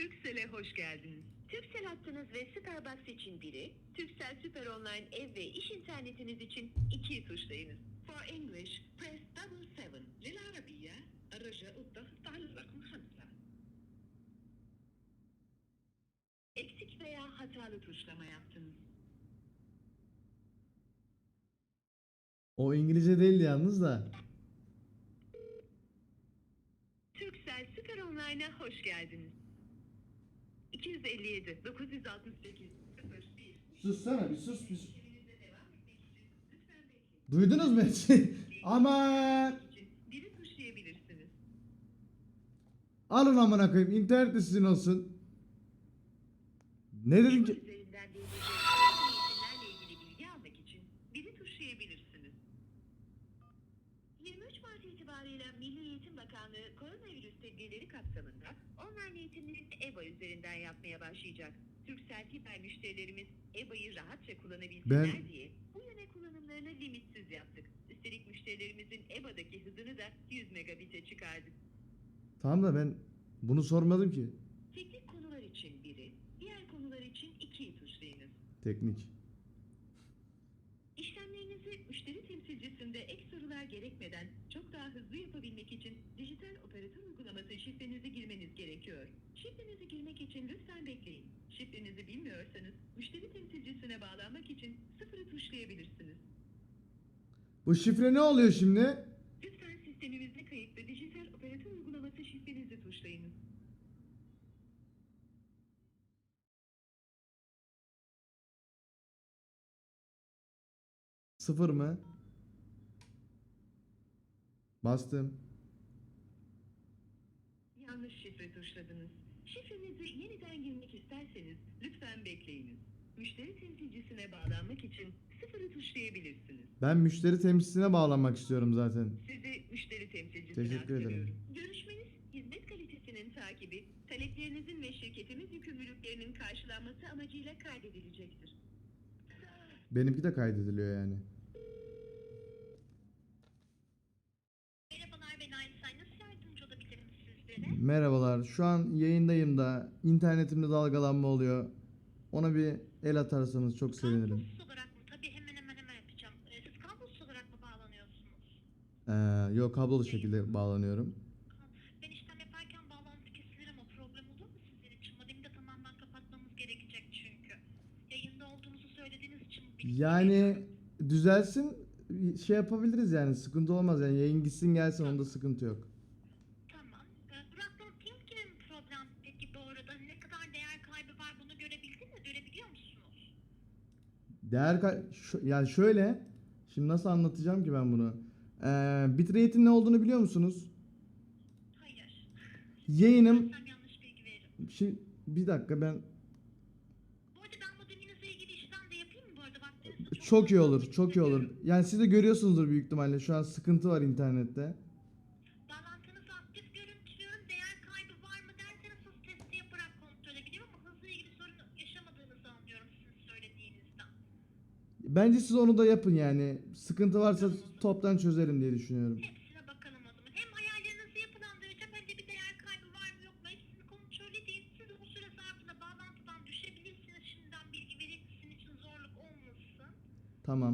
Türksel'e hoş geldiniz. Türksel hattınız ve Starbucks için biri, Türksel Süper Online ev ve iş internetiniz için iki tuşlayınız. For English, press double seven. للعربية الرجاء الضغط على الرقم خمسة. Eksik veya hatalı tuşlama yaptınız. O İngilizce değildi yalnız da. Türksel Süper Online'a hoş geldiniz. 257 968 01 Sussana bir sus bir. Duydunuz mu hepsi? Aman. biri tuşlayabilirsiniz. Alın amına koyayım. İnternet de sizin olsun. Ne dedin Evo ki? 23 Mart itibariyle Milli Eğitim Bakanlığı koronavirüs tedbirleri kapsamında online eğitimlerini EBA üzerinden yapmaya başlayacak. Türksel Hiper müşterilerimiz EBA'yı rahatça kullanabilsinler Ben- diye bu yöne kullanımlarını limitsiz yaptık. Üstelik müşterilerimizin EBA'daki hızını da 100 megabit'e çıkardık. Tamam da ben bunu sormadım ki. Teknik konular için biri, diğer konular için ikiyi tuşlayınız. Teknik. Müşteri temsilcisinde ek sorular gerekmeden çok daha hızlı yapabilmek için dijital operatör uygulaması şifrenizi girmeniz gerekiyor. Şifrenizi girmek için lütfen bekleyin. Şifrenizi bilmiyorsanız müşteri temsilcisine bağlanmak için sıfırı tuşlayabilirsiniz. Bu şifre ne oluyor şimdi? Lütfen sistemimizde kayıtlı dijital operatör uygulaması şifrenizi tuşlayınız. Sıfır mı? Bastım. Yanlış şifre tuşladınız. Şifrenizi yeniden girmek isterseniz lütfen bekleyiniz. Müşteri temsilcisine bağlanmak için sıfırı tuşlayabilirsiniz. Ben müşteri temsilcisine bağlanmak istiyorum zaten. Sizi müşteri temsilcisine Teşekkür ederim. aktarıyorum. Görüşmeniz, hizmet kalitesinin takibi, taleplerinizin ve şirketimiz yükümlülüklerinin karşılanması amacıyla kaydedilecektir. Benimki de kaydediliyor yani. Merhabalar ben Einstein. Nasıl yardımcı olabilirim sizlere? Merhabalar. Şu an yayındayım da internetimde dalgalanma oluyor. Ona bir el atarsanız çok sevinirim. Kablosuz olarak mı? Tabii hemen hemen hemen yapacağım. Ee, Siz kablosuz olarak mı bağlanıyorsunuz? Ee, yok kablolu şekilde bağlanıyorum. Ben işlem yaparken bağlantı kesilir ama problem olur mu sizin için? Modemi de tamamen kapatmamız gerekecek çünkü. Yayında olduğunuzu söylediğiniz için bilgi Yani düzelsin şey yapabiliriz yani sıkıntı olmaz yani yayın gitsin gelsin onda sıkıntı yok. Tamam. Ee, Burak'la ping gibi mi problem peki bu arada? Ne kadar değer kaybı var bunu görebildin mi? Görebiliyor musunuz? Değer yani şöyle şimdi nasıl anlatacağım ki ben bunu? Ee, bitrate'in ne olduğunu biliyor musunuz? Hayır. Yayınım yanlış bilgi veririm. şimdi bir dakika ben Bu arada ben modeminizle ilgili işlem de yapayım mı bu arada? Vaktinizi çok iyi olur çok iyi olur. Yani siz de görüyorsunuzdur büyük ihtimalle şu an sıkıntı var internette. Bence siz onu da yapın yani. Sıkıntı varsa toptan çözerim diye düşünüyorum. Hepsine bakalım o zaman. Hem hayallerinizi yapılandıracağım hem de bir değer kaybı var mı yok mu hepsini kontrol edeyim. Siz de bu süre zarfında bağlantıdan düşebilirsiniz. Şimdiden bilgi sizin için zorluk olmasın. Tamam.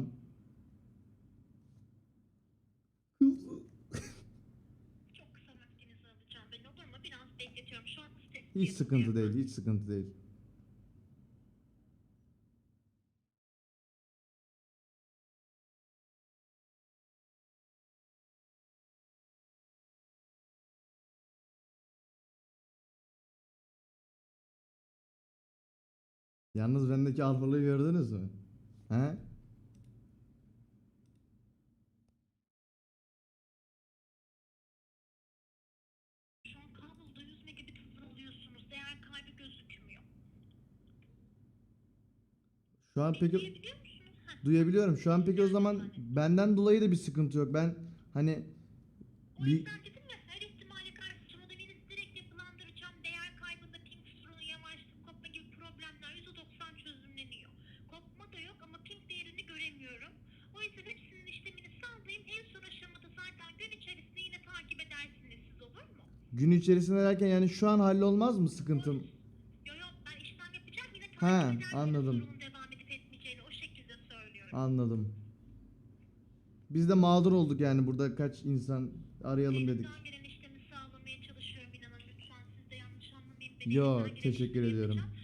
Çok kısa vaktinizi alacağım ben olur mu? Biraz bekletiyorum. Şu an Hiç sıkıntı değil, hiç sıkıntı değil. Yalnız bendeki alfalığı gördünüz mü? He? Şu an kabloda 100 megabit hızlı alıyorsunuz. Değer kaybı gözükmüyor. Şu an peki Duyabiliyor musunuz? Heh. duyabiliyorum. Şu an peki o zaman benden dolayı da bir sıkıntı yok. Ben hani O bir yüzden Gün içerisinde derken yani şu an hallolmaz mı sıkıntın? Yok yok ben işlem yapacağım yine Ha, anladım. Anladım. Biz de mağdur olduk yani burada kaç insan arayalım dedik. Elimden teşekkür ediyorum. yapacağım.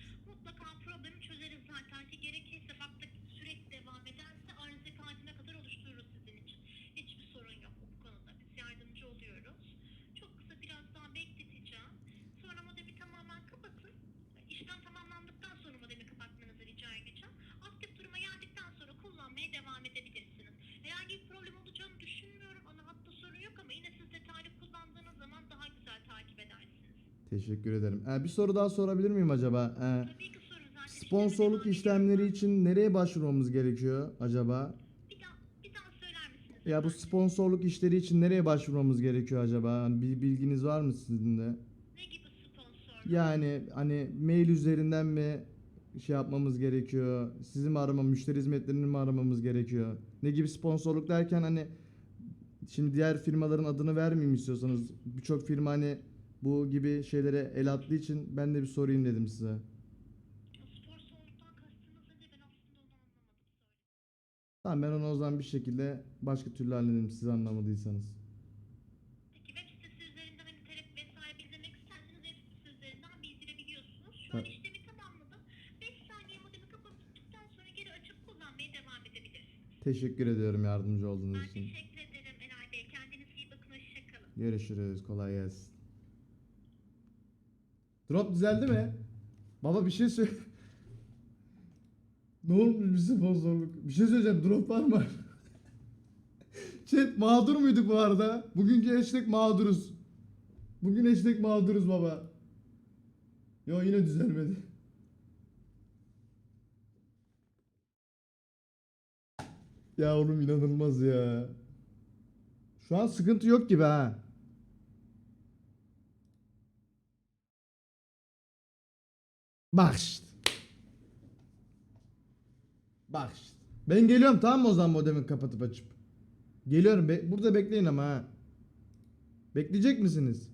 Teşekkür ederim. Ee, bir soru daha sorabilir miyim acaba? Ee, Tabii ki sorun zaten. sponsorluk işlemleri için nereye başvurmamız gerekiyor acaba? Bir daha, bir daha söyler misiniz? Ya bu sponsorluk işleri için nereye başvurmamız gerekiyor acaba? Hani bir bilginiz var mı sizin de? Ne gibi sponsor? Yani hani mail üzerinden mi şey yapmamız gerekiyor? Sizin mi arama, müşteri hizmetlerini mi aramamız gerekiyor? Ne gibi sponsorluk derken hani şimdi diğer firmaların adını vermeyeyim istiyorsanız birçok firma hani bu gibi şeylere el attığı için ben de bir sorayım dedim size. Kastınız ne? Ben aslında onu anlamadım. Tamam ben onu o zaman bir şekilde başka türlü hallederim siz anlamadıysanız. Peki web sitesi üzerinden hani talep vesaire bildirmek isterseniz web sitesi üzerinden bildirebiliyorsunuz. Şu an işlemi tamamladım. 5 saniye modemi kapattıktan sonra geri açıp kullanmaya devam edebilirsiniz. Teşekkür ediyorum yardımcı olduğunuz Ben için. teşekkür ederim Eray Bey. Kendinize iyi bakın. Hoşçakalın. Görüşürüz. Kolay gelsin. Drop düzeldi mi? Baba bir şey söyle. ne olmuş bir sponsorluk? Bir şey söyleyeceğim. Drop var mı? Chat mağdur muyduk bu arada? Bugünkü hashtag mağduruz. Bugün hashtag mağduruz baba. Yo yine düzelmedi. Ya oğlum inanılmaz ya. Şu an sıkıntı yok gibi ha. Bak işte. Bak. Ben geliyorum tamam mı o zaman modemi kapatıp açıp. Geliyorum. Be- burada bekleyin ama ha. Bekleyecek misiniz?